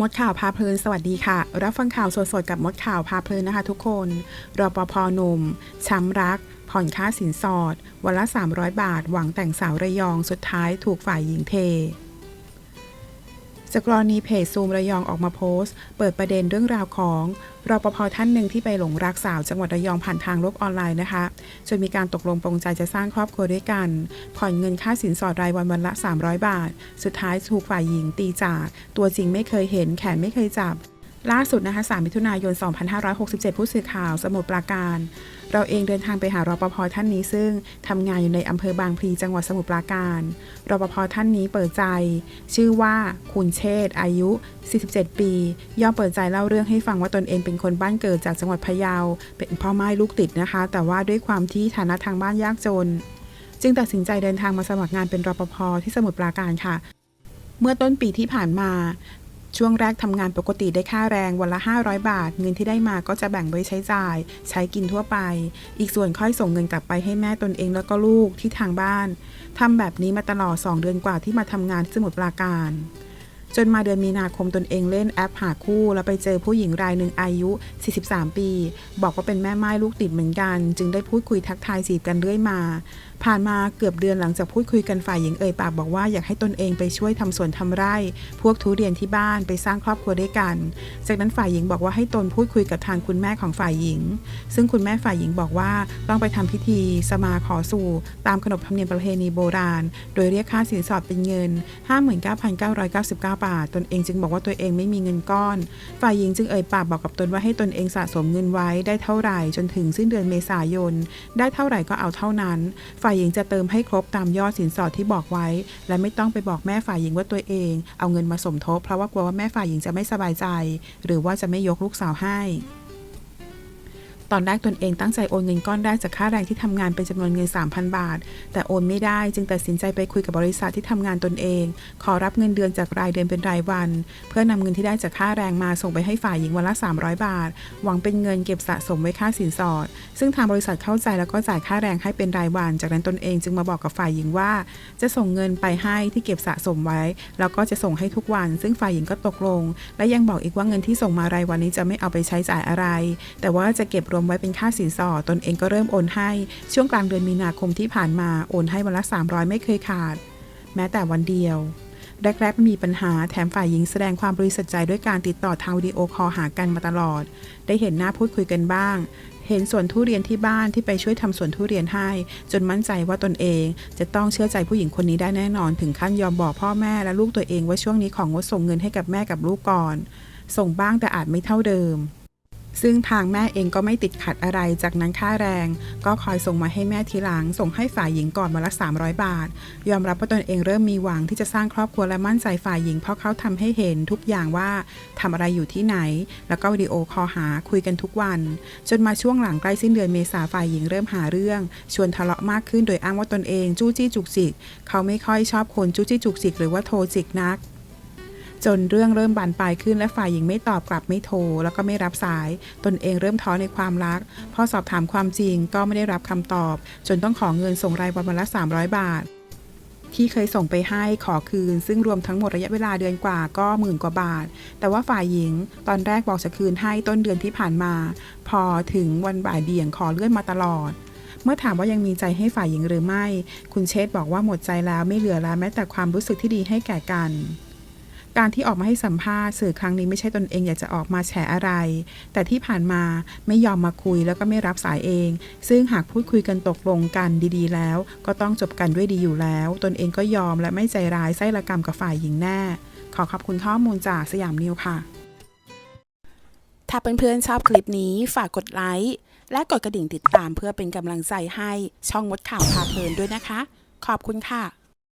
มดข่าวพาเพลินสวัสดีค่ะ รับฟังข่าวสดๆกับมดข่าวพาเพลินนะคะทุกคนรปภหนุ่มช้ำรัก ผ่อนค่าสินสอด วันละ 300 บาท หวังแต่งสาวระยองสุดท้ายถูกฝ่ายหญิงเท จากกรณีเพจซูมระยองออกมาโพสต์ เปิดประเด็นเรื่องราวของรปภท่านหนึ่งที่ไปหลงรักสาวจังหวัดระยองผ่านทางโลกออนไลน์นะคะจนมีการตกลงปรงใจจะสร้างครอบครัวด้วยกัน ผ่อนเงินค่าสินสอดรายวันวันละ 300 บาท สุดท้ายถูกฝ่ายหญิงตีจาก ตัวจริงไม่เคยเห็นแขนไม่เคยจับ ล่าสุดนะคะ 3 มิถุนายน 2567 ผู้สื่อข่าว สมุทรปราการ เราเองเดินทางไปหารปภท่านนี้ซึ่งทำงานอยู่ในอำเภอบางพลีจังหวัดสมุทรปราการรปภท่านนี้เปิดใจ ชื่อว่าคุณเชษฐ์อายุ 47 ปี ย่อเปิดใจเล่าเรื่องให้ฟังว่าตนเองเป็นคนบ้านเกิดจากจังหวัดพะเยา เป็นพ่อไม้ลูกติดนะคะ แต่ว่าด้วยความที่ฐานะทางบ้านยากจน จึงตัดสินใจเดินทางมาสมัครงานเป็นรปภที่สมุทรปราการค่ะเมื่อต้นปีที่ผ่านมา ช่วงแรกทำงานปกติได้ค่าแรงวันละ 500 บาท เงินที่ได้มาก็จะแบ่งไว้ใช้จ่าย ใช้กินทั่วไป อีกส่วนค่อยส่งเงินกลับไปให้แม่ตนเองแล้วก็ลูกที่ทางบ้านทำแบบนี้มาตลอด 2 เดือนกว่าที่มาทำงานที่สมุทรปราการจนมาเดือนมีนาคมตนเองเล่นแอปหาคู่ แล้วไปเจอผู้หญิงรายหนึ่งอายุ 43 ปี บอกว่าเป็นแม่ไม้ลูกติดเหมือนกัน จึงได้พูดคุยทักทายจีบกันเรื่อยมา ผ่านมาเกือบเดือนหลังจากพูดคุยกันฝ่ายหญิงเอ่ยปากบอกว่าอยากให้ตนเองไปช่วยทำสวนทำไร่ พวกทุเรียนที่บ้านไปสร้างครอบครัวด้วยกัน จากนั้นฝ่ายหญิงบอกว่าให้ตนพูดคุยกับทางคุณแม่ของฝ่ายหญิง ซึ่งคุณแม่ฝ่ายหญิงบอกว่าต้องไปทำพิธี สมาขอสู่ตามขนบธรรมเนียมประเพณีโบราณ โดยเรียกค่าสินสอดเป็นเงิน 59,999 บาท ตนเองจึงบอกว่าตัวเองไม่มีเงินก้อน ฝ่ายหญิงจึงเอ่ยปากบอกกับตนว่าให้ตนเองสะสมเงินไว้ได้เท่าไหร่จนถึงสิ้นเดือนเมษายน ได้เท่าไหร่ก็เอาเท่านั้นฝ่ายายหญิงจะเติมให้ครบตามยอดสินสอดที่บอกไว้ และไม่ต้องไปบอกแม่ฝ่ายหญิงว่าตัวเอง เอาเงินมาสมทบเพราะว่ากลัวว่าแม่ฝ่ายหญิงจะไม่สบายใจ หรือว่าจะไม่ยกลูกสาวให้ ตอนแรกตนเองตั้งใจโอนเงินก้อนแรกจากค่าแรงที่ทำงานเป็นจำนวนเงิน 3,000 บาท แต่โอนไม่ได้จึงตัดสินใจไปคุยกับบริษัทที่ทำงานตนเอง ขอรับเงินเดือนจากรายเดือนเป็นรายวัน เพื่อนำเงินที่ได้จากค่าแรงมาส่งไปให้ฝ่ายหญิงวันละ 300 บาท หวังเป็นเงินเก็บสะสมไว้ค่าสินสอด ซึ่งทางบริษัทเข้าใจแล้วก็จ่ายค่าแรงให้เป็นรายวัน จากนั้นตนเองจึงมาบอกกับฝ่ายหญิงว่า จะส่งเงินไปให้ที่เก็บสะสมไว้ แล้วก็จะส่งให้ทุกวัน ซึ่งฝ่ายหญิงก็ตกลง และยังบอกอีกว่าเงินที่ส่งมารายวันนี้จะไม่เอาไปใช้จ่ายอะไร แต่ว่าจะเก็บรวมไว้เป็นค่าสินสอดตนเองก็เริ่มโอนให้ ช่วงกลางเดือนมีนาคมที่ผ่านมาโอนให้วันละ 300 ไม่เคยขาด แม้แต่วันเดียวแรกๆไม่มีปัญหาแถมฝ่ายหญิงแสดงความบริสุทธิ์ใจด้วยการติดต่อทางวิดีโอคอลหากันมาตลอด ได้เห็นหน้าพูดคุยกันบ้าง เห็นสวนทุเรียนที่บ้านที่ไปช่วยทำสวนทุเรียนให้ จนมั่นใจว่าตนเอง จะต้องเชื่อใจผู้หญิงคนนี้ได้แน่นอน ถึงขั้นยอมบอกพ่อแม่และลูกตัวเองว่าช่วงนี้ของงดส่งเงินให้กับแม่กับลูกก่อน ส่งบ้างแต่อาจไม่เท่าเดิม ซึ่งทางแม่เองก็ไม่ติดขัดอะไร จากนั้นค่าแรง ก็คอยส่งมาให้แม่ทีหลัง ส่งให้ฝ่ายหญิงก่อนวันละ 300 บาท ยอมรับว่าตนเองเริ่มมีหวังที่จะสร้างครอบครัวและมั่นใจฝ่ายหญิง เพราะเขาทำให้เห็นทุกอย่างว่าทำอะไรอยู่ที่ไหน แล้วก็วิดีโอคอลหาคุยกันทุกวัน จนมาช่วงหลังใกล้สิ้นเดือนเมษาฝ่ายหญิงเริ่มหาเรื่อง ชวนทะเลาะมากขึ้นโดยอ้างว่าตนเองจู้จี้จุกจิก เขาไม่ค่อยชอบคนจู้จี้จุกจิกหรือว่าโทรจิกนัก จนเรื่องเริ่มบานปลายขึ้นและฝ่ายหญิงไม่ตอบกลับไม่โทร แล้วก็ไม่รับสาย ตนเองเริ่มท้อในความรัก พอสอบถามความจริงก็ไม่ได้รับคำตอบ จนต้องขอเงินส่งรายวันวันละ 300 บาทที่เคยส่งไปให้ขอคืน ซึ่งรวมทั้งหมดระยะเวลาเดือนกว่าก็หมื่นกว่าบาท แต่ว่าฝ่ายหญิงตอนแรกบอกจะคืนให้ต้นเดือนที่ผ่านมา พอถึงวันบ่ายเบี่ยงขอเลื่อนมาตลอด เมื่อถามว่ายังมีใจให้ฝ่ายหญิงหรือไม่ คุณเชษบอกว่าหมดใจแล้วไม่เหลือแล้วแม้แต่ความรู้สึกที่ดีให้แก่กัน การที่ออกมาให้สัมภาษณ์สื่อครั้งนี้ไม่ใช่ตนเองอยากจะออกมาแฉอะไร แต่ที่ผ่านมาไม่ยอมมาคุยแล้วก็ไม่รับสายเอง ซึ่งหากพูดคุยกันตกลงกันดีๆ แล้ว ก็ต้องจบกันด้วยดีอยู่แล้ว ตนเองก็ยอมและไม่ใจร้ายไส้ละกรรมกับฝ่ายหญิงแน่ ขอขอบคุณข้อมูลจากสยามนิวค่ะ ถ้าเพื่อนๆชอบคลิปนี้ฝากกดไลค์และกดกระดิ่งติดตามเพื่อเป็นกำลังใจให้ช่องมดข่าวพาเพลินด้วยนะคะ ขอบคุณค่ะ